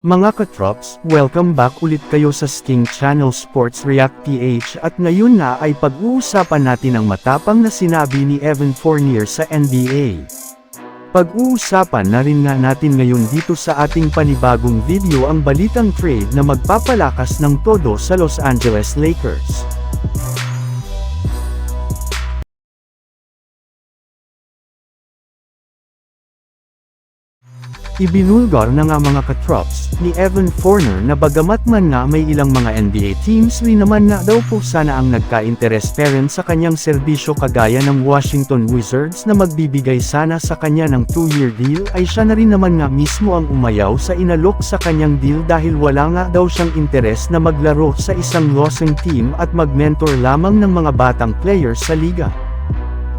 Mga katrops, welcome back ulit kayo sa Sting Channel Sports React PH at ngayon na ay pag-uusapan natin ang matapang na sinabi ni Evan Fournier sa NBA. Pag-uusapan na rin nga natin ngayon dito sa ating panibagong video ang balitang trade na magpapalakas ng todo sa Los Angeles Lakers. Ibinulgar na nga mga katrops ni Evan Fournier na bagamat man nga may ilang mga NBA teams rin naman na daw po sana ang nagka-interes pa rin sa kanyang serbisyo kagaya ng Washington Wizards na magbibigay sana sa kanya ng 2-year deal ay siya na rin naman nga mismo ang umayaw sa inalok sa kanyang deal dahil wala nga daw siyang interes na maglaro sa isang losing team at mag-mentor lamang ng mga batang players sa liga.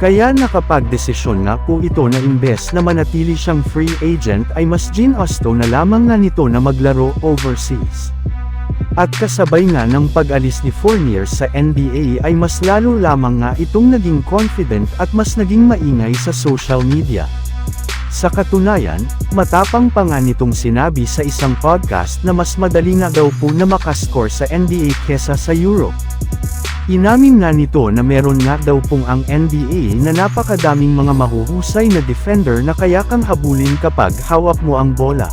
Kaya nakapagdesisyon nga po ito na imbes na manatili siyang free agent ay mas ginusto na lamang nga nito na maglaro overseas. At kasabay nga ng pag-alis ni Fournier sa NBA ay mas lalo lamang nga itong naging confident at mas naging maingay sa social media. Sa katunayan, matapang pa nga nitong sinabi sa isang podcast na mas madali nga daw po na makascore sa NBA kesa sa Europe. Inamin nga nito na meron nga daw pong ang NBA na napakadaming mga mahuhusay na defender na kaya kang habulin kapag hawak mo ang bola.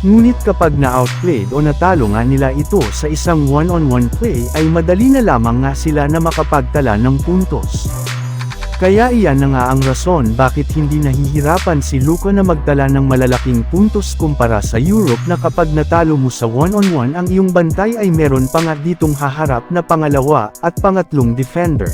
Ngunit kapag na-outplayed o natalo nga nila ito sa isang one-on-one play ay madali na lamang nga sila na makapagtala ng puntos. Kaya iyan na nga ang rason bakit hindi nahihirapan si Luka na magtala ng malalaking puntos kumpara sa Europe na kapag natalo mo sa one-on-one ang iyong bantay ay meron pa nga ditong haharap na pangalawa at pangatlong defender.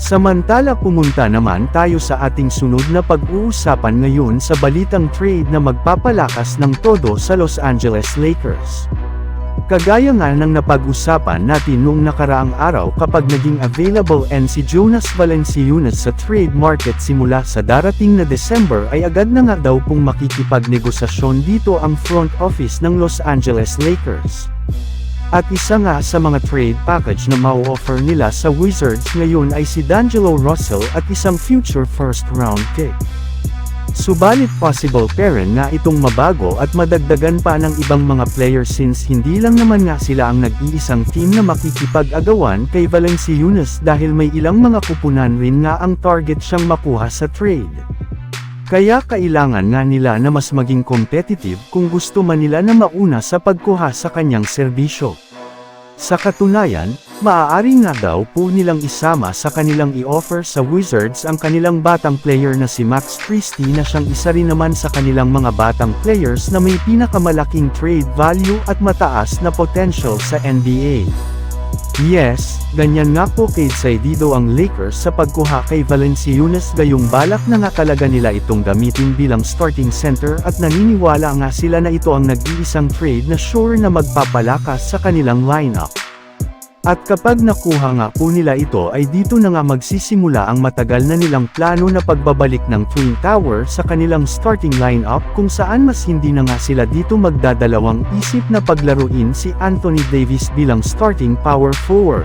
Samantala pumunta naman tayo sa ating sunod na pag-uusapan ngayon sa balitang trade na magpapalakas ng todo sa Los Angeles Lakers. Kagaya nga ng napag-usapan natin noong nakaraang araw kapag naging available and si Jonas Valanciunas sa trade market simula sa darating na December ay agad na nga daw pong makikipagnegosasyon dito ang front office ng Los Angeles Lakers. At isa nga sa mga trade package na mau-offer nila sa Wizards ngayon ay si D'Angelo Russell at isang future first round pick. Subalit possible pa rin nga itong mabago at madagdagan pa ng ibang mga players since hindi lang naman nga sila ang nag-iisang team na makikipag-agawan kay Valanciunas dahil may ilang mga kupunan rin nga ang target siyang makuha sa trade. Kaya kailangan nga nila na mas maging competitive kung gusto man nila na mauna sa pagkuha sa kanyang serbisyo. Sa katunayan, maaari nga daw po nilang isama sa kanilang i-offer sa Wizards ang kanilang batang player na si Max Christie na siyang isa rin naman sa kanilang mga batang players na may pinakamalaking trade value at mataas na potential sa NBA. Yes, ganyan nga po kay Saidido ang Lakers sa pagkuha kay Valanciunas gayong balak na nga talaga nila itong gamitin bilang starting center at naniniwala nga sila na ito ang nag-iisang trade na sure na magpapalakas sa kanilang lineup. At kapag nakuha nga po nila ito ay dito na nga magsisimula ang matagal na nilang plano na pagbabalik ng Twin Tower sa kanilang starting lineup kung saan mas hindi na nga sila dito magdadalawang isip na paglaruin si Anthony Davis bilang starting power forward.